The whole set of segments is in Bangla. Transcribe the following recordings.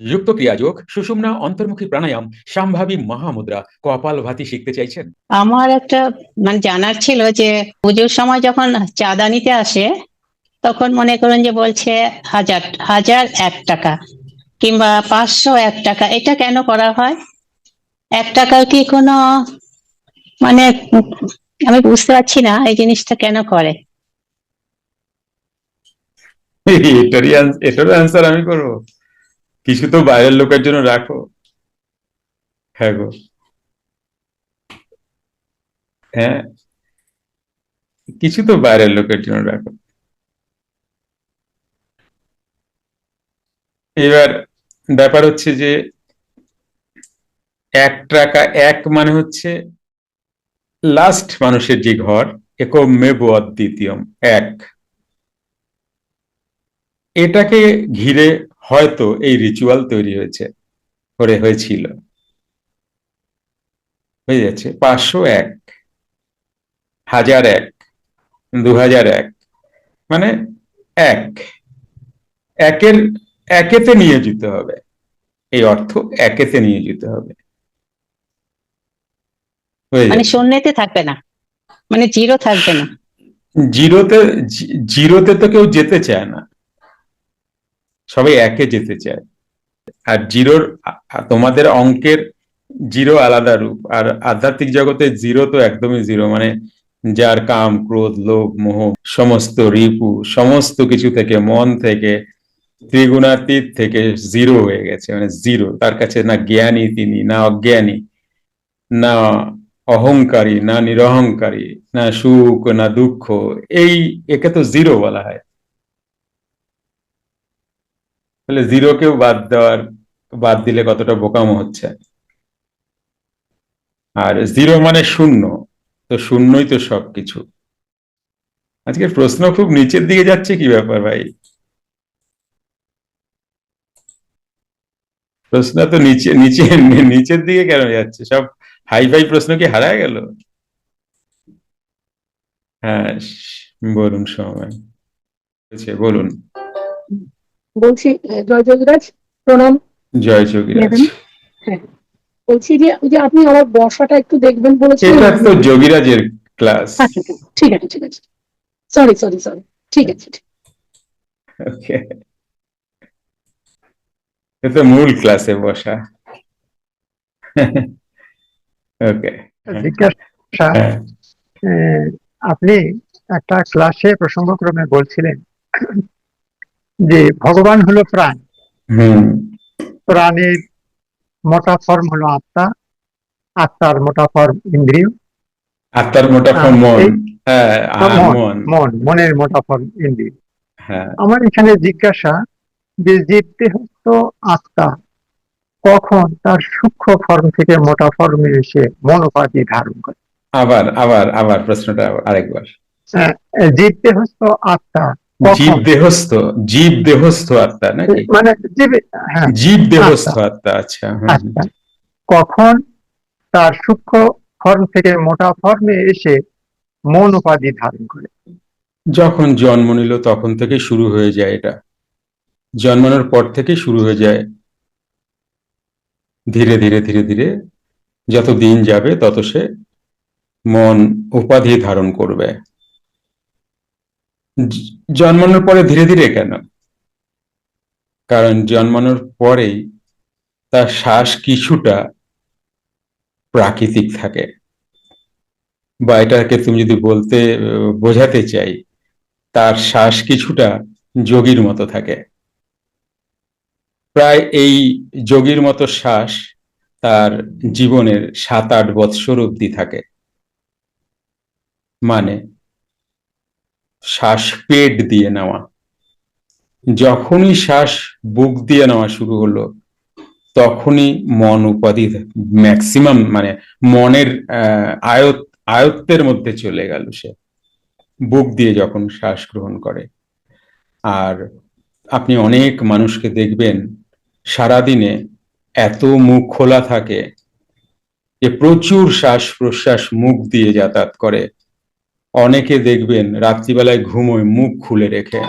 যুক্ত ক্রিয়াযোগ সুষুম্না অন্তর্মুখী প্রাণায়াম সম্ভাবী মহামুদ্রা কপাল ভাতি শিখতে চাইছেন? আমার একটা মানে জানার ছিল যে পুজোর সময় যখন চাঁদা নিতে আসে তখন মনে করুন যে বলছে হাজার হাজার এক টাকা কিংবা পাঁচশো এক টাকা এটা কেন করা হয়? এক টাকার কি কোনো মানে আমি বুঝতে পারছি না এই জিনিসটা কেন করে। এটারই এটারও অ্যান্সার আমি করব। কিছু তো বাইরের লোকের জন্য রাখো। হ্যাঁ গো। হ্যাঁ। কিছু তো বাইরের লোকের জন্য রাখো। এবার ব্যাপার হচ্ছে যে, এক টাকা, এক মানে হচ্ছে লাস্ট মানুষের যে ঘর একম মেব দ্বিতীয়ম, এক। এটাকে ঘিরে হয়তো এই রিচুয়াল তৈরি হয়েছে করে হয়েছিল। হয়ে যাচ্ছে পাঁচশো এক হাজার এক দু হাজার এক মানে এক। একের একেতে নিয়োজিত হবে। এই অর্থ একেতে নিয়োজিত হবে। মানে শূন্যতে থাকবে না। মানে জিরো থাকবে না। জিরোতে জিরোতে তো কেউ যেতে চায় না। সবাই একে যেতে চায়। আর জিরোর তোমাদের অঙ্কের জিরো আলাদা রূপ। আর আধ্যাত্মিক জগতে জিরো তো একদমই জিরো। মানে যার কাম, ক্রোধ, লোভ, মোহ, সমস্ত রিপু, সমস্ত কিছু থেকে, মন থেকে, ত্রিগুণাতীত থেকে জিরো হয়ে গেছে। মানে জিরো। তার কাছে না জ্ঞানী তিনি, না অজ্ঞানী, না অহংকারী, না নিরহংকারী, না সুখ, না দুঃখ। এই একে তো জিরো বলা হয়। তাহলে জিরোকেও বাদ দেওয়ার, বাদ দিলে কতটা বোকামো হচ্ছে? আর জিরো মানে শূন্য, তো শূন্যই তো সবকিছু। আজকের প্রশ্ন খুব নিচের দিকে যাচ্ছে কি ব্যাপার ভাই? প্রশ্ন তো নিচে নিচে, নিচের দিকে কেন যাচ্ছে? সব হাই ফাই প্রশ্ন কি হারায় গেল? হ্যাঁ বলুন সময়। বলুন। বলছি জয় যোগরাজ প্রণাম। জয় যোগীরাজ। হ্যাঁ। বলছি যে ওই যে আপনি আমার বর্ষাটা একটু দেখবেন বলেছিলেন। এটা তো যোগীরাজের ক্লাস আচ্ছা আচ্ছা, ঠিক আছে ঠিক আছে। সরি সরি সরি ঠিক আছে ওকে। এ তো মূল ক্লাসে বসা। ওকে। হ্যাঁ। আহ, আপনি একটা ক্লাসে প্রসঙ্গক্রমে বলছিলেন যে ভগবান হলো প্রাণ। হুম। প্রাণের মোটা ফর্ম হলো আত্মা। আত্মার মোটা ফর্ম ইন্দ্রিয়। আত্মার মোটা ফর্ম মন। হ্যাঁ মন, মন। মন মনের মোটা ফর্ম ইন্দ্রিয়। হ্যাঁ। আমার এখানে জিজ্ঞাসা যে জীব দেহস্থ আত্মা কখন তার সূক্ষ্ম ফর্ম থেকে মোটা ফর্মে এসে মনোপাধি ধারণ করে? আবার আবার আবার প্রশ্নটা আরেকবার। আহ, জীব দেহস্থ আত্মা জীব দেহস্থ জীব দেহস্থ আত্মা নাকি? মানে জীব হ্যাঁ। দেহস্থ আত্মা আচ্ছা হুম, হুম। আচ্ছা। কখন তার সূক্ষ্ম ফর্ম থেকে মোটা ফর্মে এসে মন উপাধি ধারণ করে? যখন জন্ম নিল তখন থেকে শুরু হয়ে যায় এটা। জন্মানোর পর থেকে শুরু হয়ে যায়। ধীরে ধীরে ধীরে ধীরে যত দিন যাবে তত সে মন উপাধি ধারণ করবে। জন্মানোর পরে ধীরে ধীরে কেন? কারণ জন্মানোর পরেই তার শ্বাস কিছুটা প্রাকৃতিক থাকে। বা এটাকে তুমি যদি বলতে, বোঝাতে চাই, তার শ্বাস কিছুটা যোগীর মতো থাকে। প্রায় এই যোগীর মতো শ্বাস তার জীবনের সাত আট বৎসর অবধি থাকে। মানে শ্বাস পেট দিয়ে নেওয়া। যখনই শ্বাস বুক দিয়ে নেওয়া শুরু হলো, তখনই মন উপাধি ম্যাক্সিমাম মানে মনের আয়ত, আয়ত্তের মধ্যে চলে গেল সে। বুক দিয়ে যখন শ্বাস গ্রহণ করে। আর আপনি অনেক মানুষকে দেখবেন, সারাদিনে এত মুখ খোলা থাকে যে প্রচুর শ্বাস প্রশ্বাস মুখ দিয়ে যাতায়াত করে। অনেকে দেখবেন রাত্রিবেলায় ঘুমোয়, মুখ খুলে রেখে।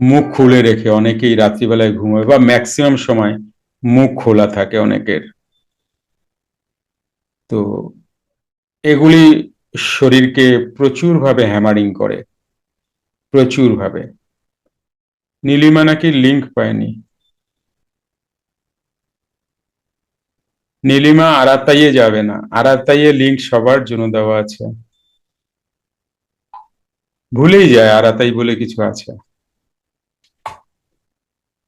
মুখ খুলে রেখে অনেকেই রাত্রিবেলায় ঘুমোয় বা ম্যাক্সিমাম সময় মুখ খোলা থাকে অনেকের। তো এগুলি শরীরকে প্রচুরভাবে হ্যামারিং করে। প্রচুরভাবে। নীলিমা নাকি লিঙ্ক পায়নি। নীলিমা আরাতাইয়ে যাবে না। আরাতাইয়ে লিঙ্ক সবার জন্য দেওয়া আছে। ভুলেই যায়, আর তাই বলে কিছু আছে।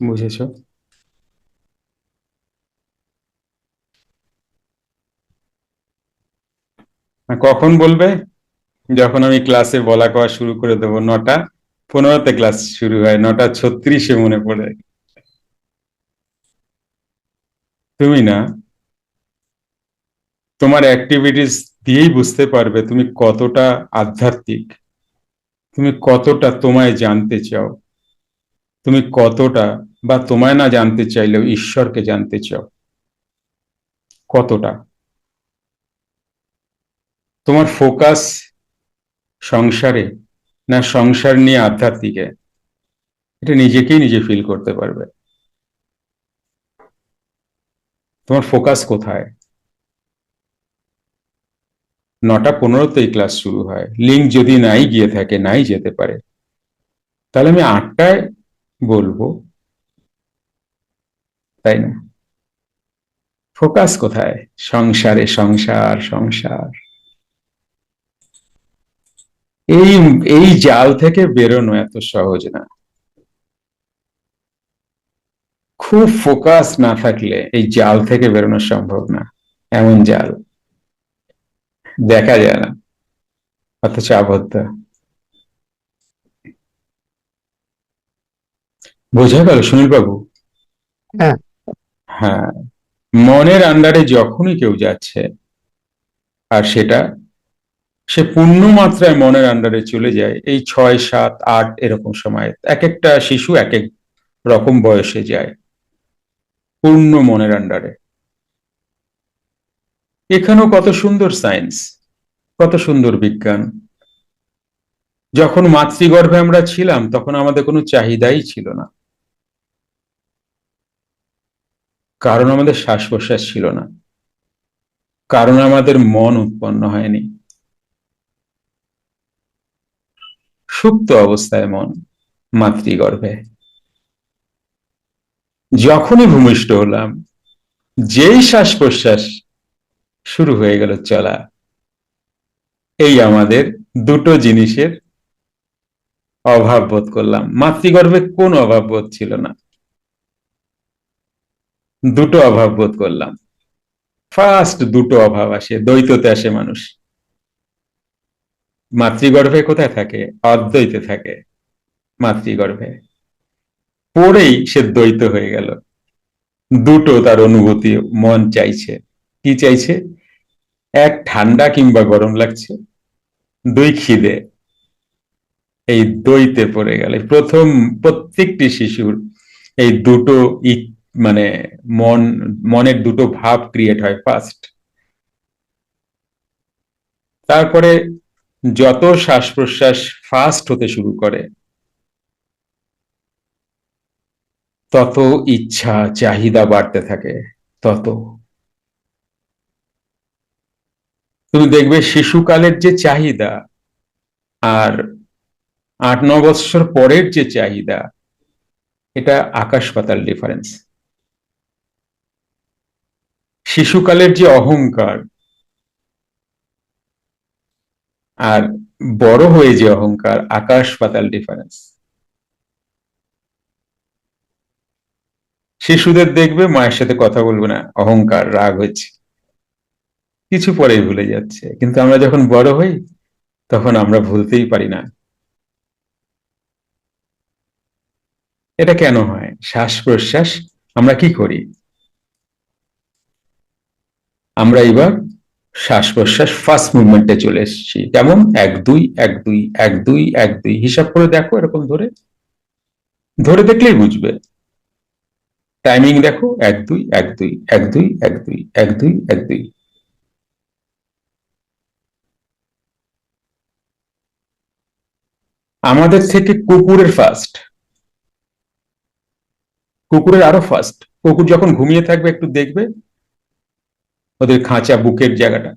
বুঝেছ? কখন বলবে? যখন আমি ক্লাসে বলা কওয়া শুরু করে দেবো, নটা। পনেরোতে ক্লাস শুরু হয়, নটা ছত্রিশে মনে পড়ে। তুমি না, তোমার অ্যাক্টিভিটিস দিয়েই বুঝতে পারবে তুমি কতটা আধ্যাত্মিক। তুমি কতটা তোমায় জানতে চাও? তুমি কতটা বা তোমায় না জানতে চাইলেও ঈশ্বরকে জানতে চাও? কতটা? তোমার ফোকাস সংসারে না সংসার নিয়ে আধ্যাত্মিকে? এটা নিজেকেই নিজে ফিল করতে পারবে। তোমার ফোকাস কোথায়? নটা পনেরোতেই ক্লাস শুরু হয়। লিঙ্ক যদি নাই গিয়ে থাকে, নাই যেতে পারে। তাহলে আমি আটটায় বলব। তাই না? ফোকাস কোথায়? সংসারে সংসার সংসার। এই এই জাল থেকে বেরোনো এত সহজ না। খুব ফোকাস না থাকলে এই জাল থেকে বেরোনো সম্ভব না। এমন জাল। দেখা যায় না। অথচ আবদ্ধ। বোঝা গেল সুনীল বাবু হ্যাঁ। হ্যাঁ। মনের আন্ডারে যখনই কেউ যাচ্ছে আর সেটা সে পূর্ণ মাত্রায় মনের আন্ডারে চলে যায় এই ছয় সাত আট এরকম সময়। এক একটা শিশু এক এক রকম বয়সে যায় পূর্ণ মনের আন্ডারে। এখানেও কত সুন্দর সায়েন্স, কত সুন্দর বিজ্ঞান। যখন মাতৃগর্ভে আমরা ছিলাম, তখন আমাদের কোনো চাহিদাই ছিল না। কারণ আমাদের শ্বাস প্রশ্বাস ছিল না। কারণ আমাদের মন উৎপন্ন হয়নি। সুপ্ত অবস্থায় মন মাতৃগর্ভে। যখনই ভূমিষ্ঠ হলাম, যেই শ্বাস প্রশ্বাস শুরু হয়ে গেল চলা। এই আমাদের দুটো জিনিসের অভাব বোধ করলাম। মাতৃগর্ভে কোন অভাব বোধ ছিল না। দুটো অভাব বোধ করলাম। ফার্স্ট দুটো অভাব আসে, দ্বৈততে আসে মানুষ। মাতৃগর্ভে কোথায় থাকে? অদ্বৈতে থাকে মাতৃগর্ভে। পড়েই সে দ্বৈত হয়ে গেল। দুটো তার অনুভূতি মন চাইছে। কি চাইছে? এক ঠান্ডা কিংবা গরম লাগছে, দুই খিদে, এই দইতে পড়ে গেল। প্রথম প্রত্যেকটি শিশুর এই দুটো মানে মন, মনের দুটো ভাব ক্রিয়েট হয় ফার্স্ট তারপরে যত শ্বাস প্রশ্বাস ফাস্ট হতে শুরু করে, তত ইচ্ছা, চাহিদা বাড়তে থাকে, তত। তুমি দেখবে শিশুকালের যে চাহিদা আর আট, ন বৎসর পরের যে চাহিদা, এটা আকাশ পাতাল ডিফারেন্স শিশুকালের যে অহংকার আর বড় হয়ে যে অহংকার, আকাশ পাতাল ডিফারেন্স শিশুদের দেখবে মায়ের সাথে কথা বলবে না, অহংকার, রাগ হচ্ছে। কিছু পরেই ভুলে যাচ্ছে। কিন্তু আমরা যখন বড় হই, তখন আমরা ভুলতেই পারি না। এটা কেন হয়? শ্বাস প্রশ্বাস আমরা কি করি? আমরা এবার শ্বাস প্রশ্বাস ফার্স্ট মুভমেন্টে চলে এসেছি। কেমন? এক, দুই এক দুই এক দুই এক, দুই। হিসাব করে দেখো এরকম ধরে। ধরে দেখলেই বুঝবে। টাইমিং দেখো, এক, দুই এক দুই এক দুই এক দুই এক দুই এক, দুই। আমাদের থেকে কুকুরের ফাস্ট কুকুরের আরও ফাস্ট কুকুর যখন ঘুমিয়ে থাকবে, একটু দেখবে ওদের খাঁচা, বুকের জায়গাটা।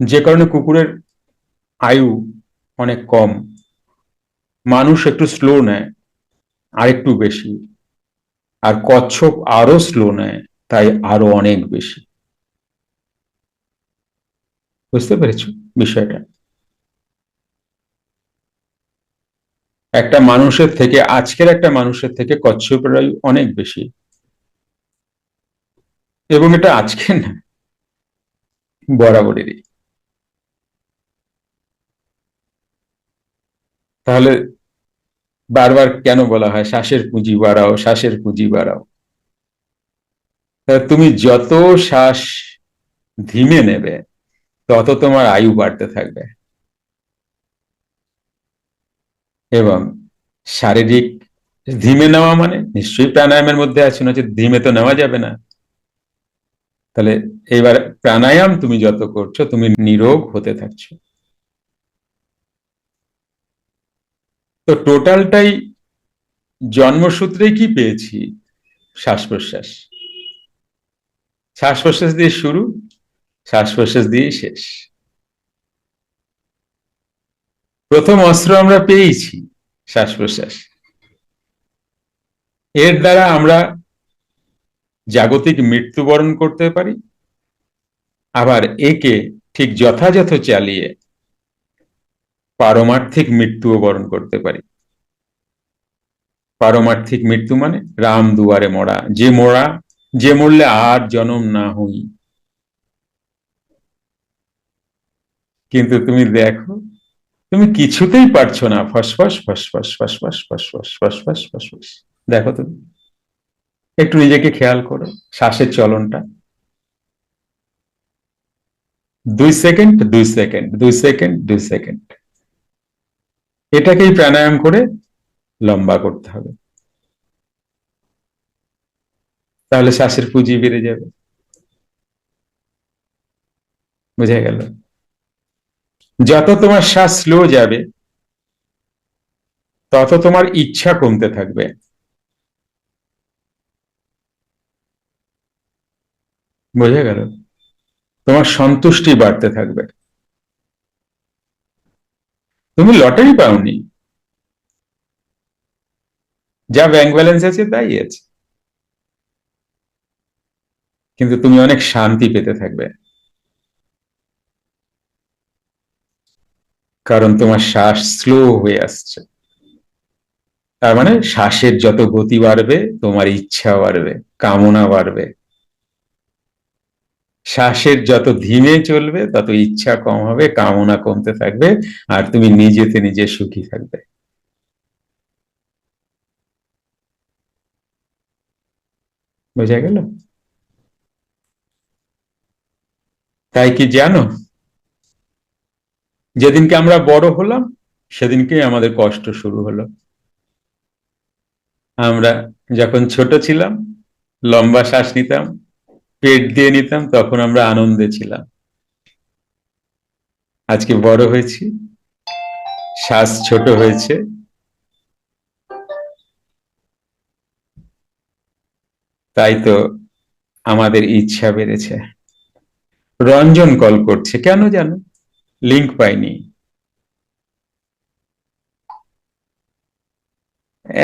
যে কারণে কুকুরের আয়ু অনেক কম। মানুষ একটু স্লো নেয় আর একটু বেশি। আর কচ্ছপ আরও স্লো নেয়, তাই আরও অনেক বেশি। বুঝতে পেরেছ বিষয়টা? একটা মানুষের থেকে, আজকের একটা মানুষের থেকে কচ্ছপের আয়ু অনেক বেশি। এবং এটা আজকে না, বরাবরেরই। তাহলে বারবার কেন বলা হয়, শ্বাসের পুঁজি বাড়াও, শ্বাসের পুঁজি বাড়াও তুমি যত শ্বাস ধিমে নেবে তত তোমার আয়ু বাড়তে থাকবে। এবং শারীরিক ধিমে নেওয়া মানে নিশ্চয়ই প্রাণায়ামের মধ্যে আছে না যে ধিমে তো নেওয়া যাবে না। তাহলে এবার প্রাণায়াম তুমি যত করছ, তুমি নিরোগ হতে থাকছো। তো টোটালটাই জন্মসূত্রেই কি পেয়েছি? শ্বাস প্রশ্বাস শ্বাস প্রশ্বাস দিয়ে শুরু। শ্বাস প্রশ্বাস দিয়ে শেষ। প্রথম অস্ত্র আমরা পেয়েছি শ্বাস প্রশ্বাস। এর দ্বারা আমরা জাগতিক মৃত্যুবরণ করতে পারি, আবার একে ঠিক যথাযথ চালিয়ে পারমার্থিক মৃত্যুও বরণ করতে পারি। পারমার্থিক মৃত্যু মানে রাম দুয়ারে মরা, যে মরা, যে মরলে আর জনম না হই। কিন্তু তুমি দেখো তুমি কিছুতেই পারছ না ফসফস ফসফস ফসফস ফসফস ফসফস ফসফস দেখো তুমি একটু নিজেকে খেয়াল করো শ্বাসের চলনটা দুই সেকেন্ড দুই সেকেন্ড দুই সেকেন্ড দুই সেকেন্ড এটাকেই প্রাণায়াম করে লম্বা করতে হবে তাহলে শ্বাসের পুঁজি বেড়ে যাবে বোঝা গেল যত তোমার শ্বাস স্লো যাবে, তত তোমার ইচ্ছা কমতে থাকবে। বোঝা গেল? তোমার সন্তুষ্টি বাড়তে থাকবে। তুমি লটারি পাওনি। যা ব্যাংক ব্যালেন্স আছে, তাই আছে। কিন্তু তুমি অনেক শান্তি পেতে থাকবে। কারণ তোমার শ্বাস স্লো হয়ে আসছে। তার মানে শ্বাসের যত গতি বাড়বে, তোমার ইচ্ছা বাড়বে, কামনা বাড়বে। শ্বাসের যত ধীমে চলবে, তত ইচ্ছা কম হবে, কামনা কমতে থাকবে, আর তুমি নিজেতে নিজে সুখী থাকবে। বোঝা গেল? তাই কি জানো? যেদিনকে আমরা বড় হলাম, সেদিনকে আমাদের কষ্ট শুরু হলো। আমরা যখন ছোট ছিলাম, লম্বা শ্বাস নিতাম, পেট দিয়ে নিতাম, তখন আমরা আনন্দে ছিলাম। আজকে বড় হয়েছি, শ্বাস ছোট হয়েছে। তাই তো আমাদের ইচ্ছা বেড়েছে। রঞ্জন কল করছে, কেন জানো? লিঙ্ক পাইনি।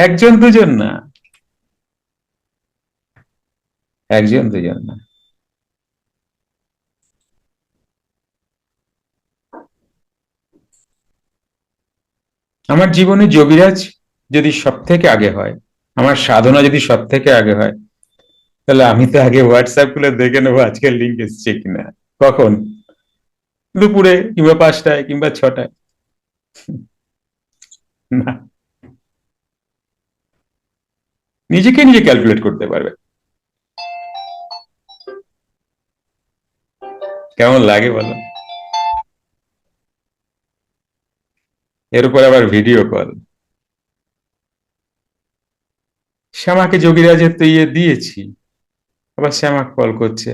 একজন দুজন না। একজন দুজন না। আমার জীবনে যোগীরাজ যদি সব থেকে আগে হয়, আমার সাধনা যদি সব থেকে আগে হয়, তাহলে আমি তো আগে হোয়াটসঅ্যাপগুলো দেখে নেব আজকের লিঙ্ক এসছে কিনা। কখন? দুপুরে কিংবা পাঁচটায় কিংবা ছটায়। নিজেকে নিজে ক্যালকুলেট করতে পারবে। কেমন লাগে বলো? এর উপর আবার ভিডিও কল শ্যামাকে যোগীরাজের তো ইয়ে দিয়েছি, আবার শ্যামা কল করছে।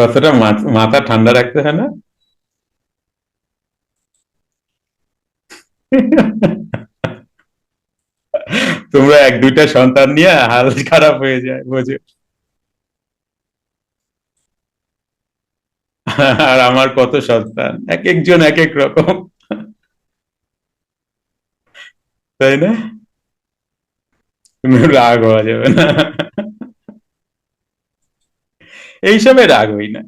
কতটা মাথা ঠান্ডা রাখতে হয় না? তোমরা এক দুইটা সন্তান নিয়ে হাল খারাপ হয়ে যায়, বোঝো। আর আমার কত সন্তান? এক একজন এক এক রকম। তাই না? রাগ হওয়া যাবে না। এইসবে রাগ হই না।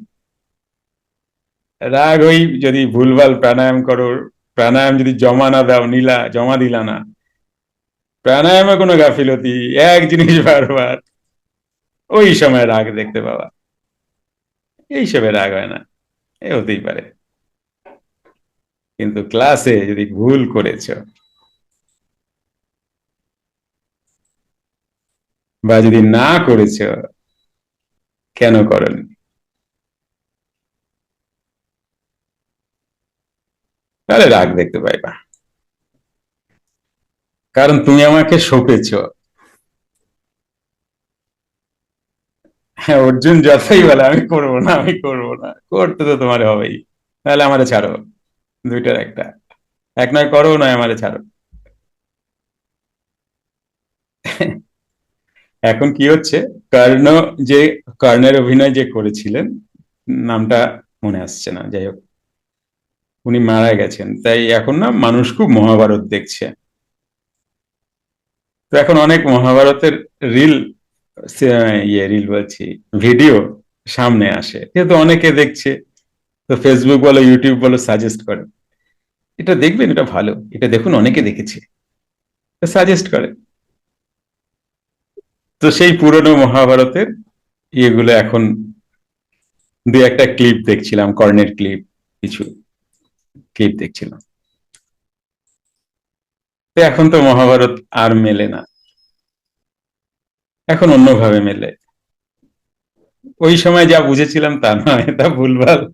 রাগ হই যদি ভুলভাল প্রাণায়াম করো, প্রাণায়াম যদি জমা না দাও, নিলা, জমা দিলা না। প্রাণায়ামে কোনো গাফিলতি, এক জিনিস বারবার। ওই সময় রাগ দেখতে পাওয়া এইসবে রাগ হয় না, এ হতেই পারে। কিন্তু ক্লাসে যদি ভুল করেছ, বা যদি না করেছ কেন করনি? তাহলে রাগ দেখতে পাইবা। কারণ তুমি আমাকে সঁপেছ। হ্যাঁ অর্জুন যতই বলে, আমি করব না, আমি করব না। করতে তো তোমার হবেই। তাহলে আমারে ছাড়ো, দুইটার একটা। এক নয়, করো, নয়, আমারে ছাড়ো। এখন কি হচ্ছে? কর্ণ যে, কর্ণের অভিনয় যে করেছিলেন, নামটা মনে আসছে না, যাই হোক। উনি মারা গেছেন, তাই এখন না মানুষ খুব মহাভারত দেখছে। তো এখন অনেক মহাভারতের রিল ইয়ে রিল বলছি, ভিডিও সামনে আসে। যেহেতু অনেকে দেখছে, তো ফেসবুক বলো ইউটিউব বলো সাজেস্ট করে। এটা দেখবেন, এটা ভালো। এটা দেখুন, অনেকে দেখেছে। সাজেস্ট করে। তো সেই পুরনো মহাভারতের ইয়েগুলো এখন দু একটা ক্লিপ দেখছিলাম, কর্ণের ক্লিপ কিছু ক্লিপ দেখছিলাম। তো এখন তো মহাভারত আর মেলে না। এখন অন্যভাবে মেলে। ওই সময় যা বুঝেছিলাম তা নয়, তা ভুলভাল।